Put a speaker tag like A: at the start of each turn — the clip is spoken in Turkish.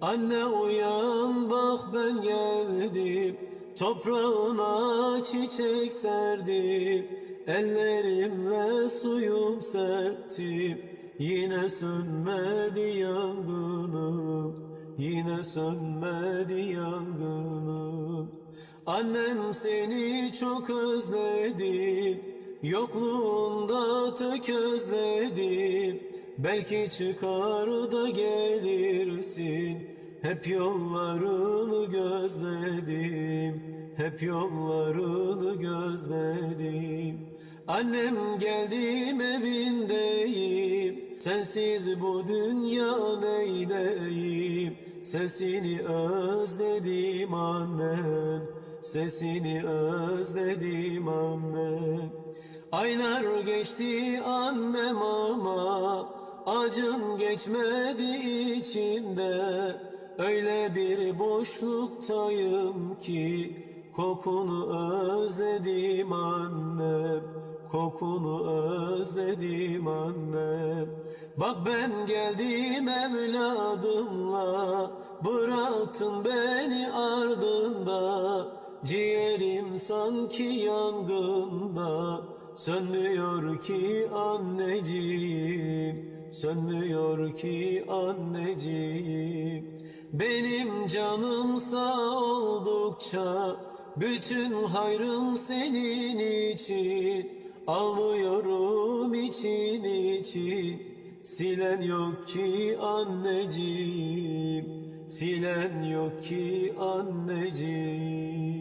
A: Anne uyan bak ben geldim. Toprağına çiçek serdim. Ellerimle suyum serptim. Yine sönmedi yangınım. Yine sönmedi yangınım. Annem seni çok özledim. Yokluğunda tökezledim Belki çıkar da gelirsin. Hep yollarını gözledim. Hep yollarını gözledim. Annem geldim evindeyim. Sensiz bu dünya neyleyim? Sesini özledim annem. Sesini özledim annem. Aylar geçti annem ama Acın geçmedi içimde. Öyle bir boşluktayım ki Kokunu özledim annem Kokunu özledim annem Bak ben geldim evladımla Bıraktın beni ardında. Ciğerim sanki yangında Sönmüyor ki anneciğim Sönmüyor ki anneciğim. Benim canım sağ oldukça Bütün hayrım senin için. Ağlıyorum için için. Silen yok ki anneciğim. Silen yok ki anneciğim